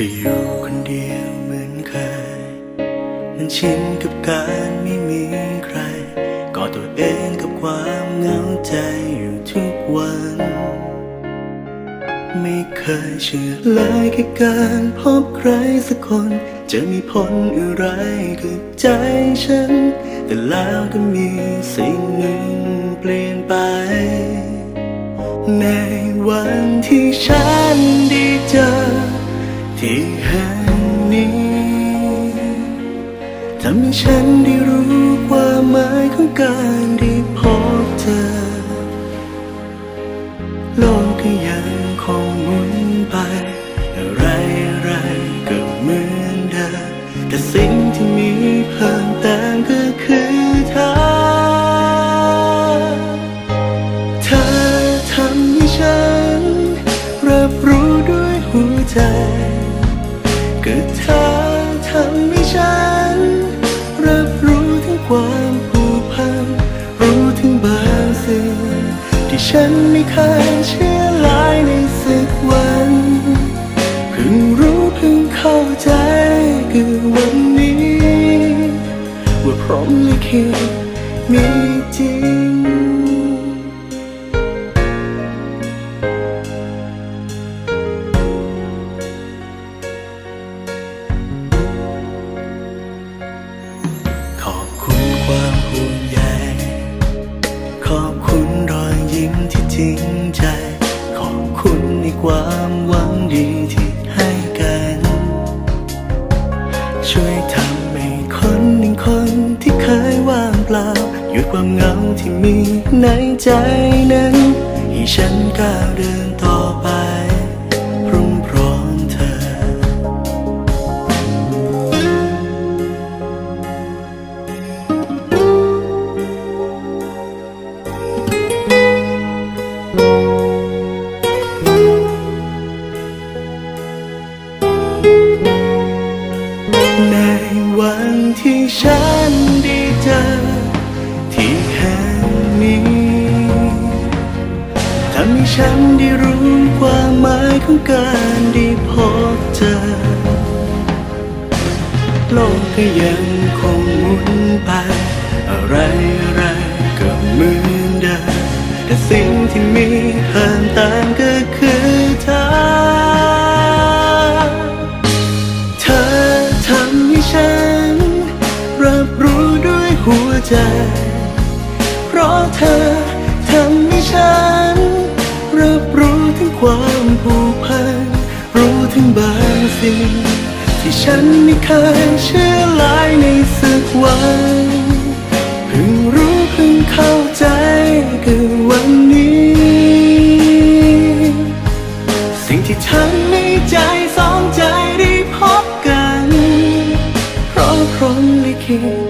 ก็อยู่คนเดียวเหมือนเคย มันชินกับการไม่มีใครก่อตัวเองกับความเหงาใจอยู่ทุกวัน ไม่เคยเชื่อเลยแค่การพบใครสักคน จะมีผลอะไรกับใจฉัน แต่แล้วก็มีสิ่งหนึ่งเปลี่ยนไป ในวันที่ฉันได้เจอ ที่แห่งนี้ทำให้ฉันได้รู้ความหมายของการได้พบเธอ โลกก็ยังคงหมุน ฉันไม่เคยเชื่อลายในสักวัน เพิ่งรู้เพิ่งเข้าใจคือวันนี้ ว่าพร้อมลิขิตมีจริง ช่วยทำให้คนหนึ่งคนที่เคยว่างเปล่าหยุดความเหงาที่มีในใจนั้น ให้ฉันก้าวเดินต่อ ที่ฉันได้เจอที่แห่งนี้ทำให้ฉันได้รู้ความหมายของการได้พบเจอ โลกก็ยังคงหมุนไป ใจ เพราะเธอทำให้ฉัน รับรู้ถึงความผูกพัน รู้ถึงบางสิ่ง ที่ฉันไม่เคยเชื่อลายในสักวันเพิ่งรู้เพิ่งเข้าใจคือวันนี้ สิ่งที่ฉันให้ใจสองใจได้พบกัน เพราะพร้อมลิขิต